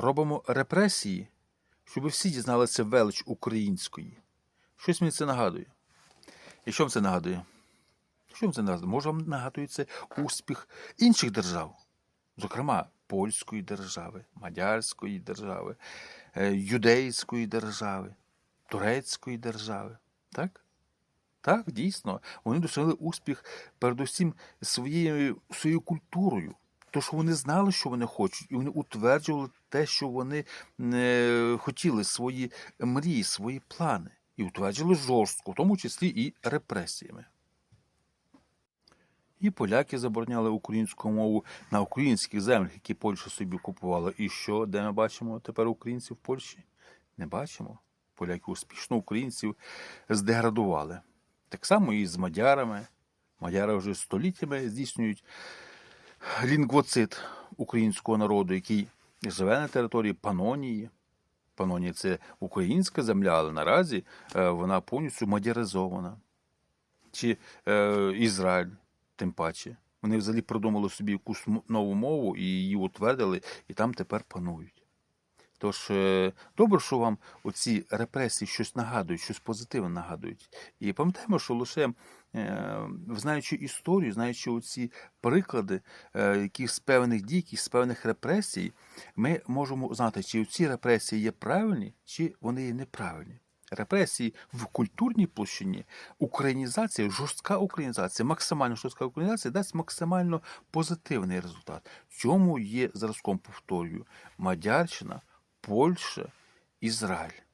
робимо репресії, щоб всі дізналися велич української. Щось мені це нагадує. І що вам це нагадує? Що вам це нагадує? Може, вам нагадує це успіх інших держав, зокрема польської держави, мадярської держави, е, юдейської держави, турецької держави. Так? Так, дійсно, вони досягли успіх передусім своєю, своєю культурою. То, що вони знали, що вони хочуть, і вони утверджували те, що вони е, хотіли, свої мрії, свої плани. І утверджували жорстко, в тому числі і репресіями. І поляки забороняли українську мову на українських землях, які Польща собі купувала. І що, де ми бачимо тепер українців в Польщі? Не бачимо. Поляки успішно українців здеградували. Так само і з мадярами. Мадяри вже століттями здійснюють лінгвоцит українського народу, який живе на території Панонії. Панонія це українська земля, але наразі е, вона повністю мадяризована. Чи е, Ізраїль, тим паче. Вони взагалі придумали собі якусь нову мову і її утвердили, і там тепер панують. Тож е, добре, що вам оці репресії щось нагадують, щось позитивне нагадують. І пам'ятаємо, що лише е, знаючи історію, знаючи оці приклади е, яких з певних дій, яких з певних репресій, ми можемо знати, чи ці репресії є правильні, чи вони є неправильні. Репресії в культурній площині, українізація, жорстка українізація, максимально жорстка українізація дасть максимально позитивний результат. Цьому є зразком, повторюю, Мадярщина, Польща, Ізраїль.